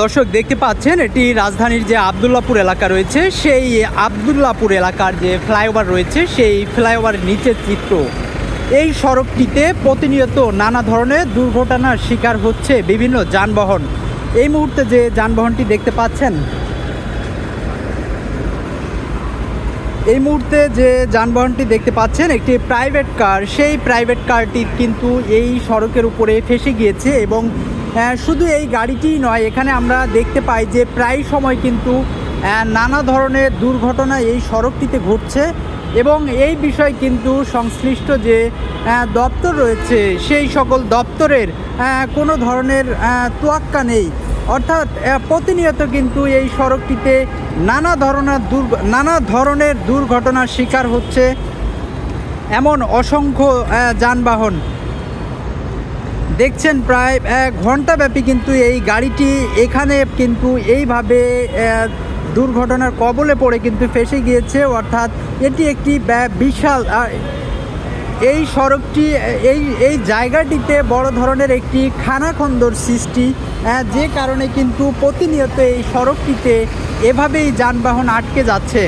দর্শক দেখতে পাচ্ছেন, এটি রাজধানীর যে আবদুল্লাপুর এলাকা রয়েছে, সেই আবদুল্লাপুর এলাকার যে ফ্লাইওভার রয়েছে, সেই ফ্লাইওভার নিচের চিত্র। এই সড়কটিতে প্রতিনিয়ত নানা ধরনের দুর্ঘটনার শিকার হচ্ছে বিভিন্ন যানবাহন। এই মুহূর্তে যে যানবাহনটি দেখতে পাচ্ছেন, এই মুহূর্তে যে যানবাহনটি দেখতে পাচ্ছেন, একটি প্রাইভেট কার সেই প্রাইভেট কারটি কিন্তু এই সড়কের উপরে ফেসে গিয়েছে এবং শুধু এই গাড়িটিই নয়, এখানে আমরা দেখতে পাই যে প্রায় সময় কিন্তু নানা ধরনের দুর্ঘটনা এই সড়কটিতে ঘটছে এবং এই বিষয় কিন্তু সংশ্লিষ্ট যে দপ্তর রয়েছে, সেই সকল দপ্তরের কোনো ধরনের তোয়াক্কা নেই। অর্থাৎ প্রতিনিয়ত কিন্তু এই সড়কটিতে নানা ধরনের দুর্ঘ, নানা ধরনের দুর্ঘটনার শিকার হচ্ছে এমন অসংখ্য যানবাহন। দেখছেন প্রায় এক ঘন্টাব্যাপী কিন্তু এই গাড়িটি এখানে কিন্তু এইভাবে দুর্ঘটনার কবলে পড়ে কিন্তু ফেসে গিয়েছে। অর্থাৎ এটি একটি বিশাল এই সড়কটি, এই এই জায়গাটিতে বড় ধরনের একটি খানাখন্দর সৃষ্টি যে কারণে কিন্তু প্রতিনিয়ত এই সড়কটিতে এভাবেই যানবাহন আটকে যাচ্ছে।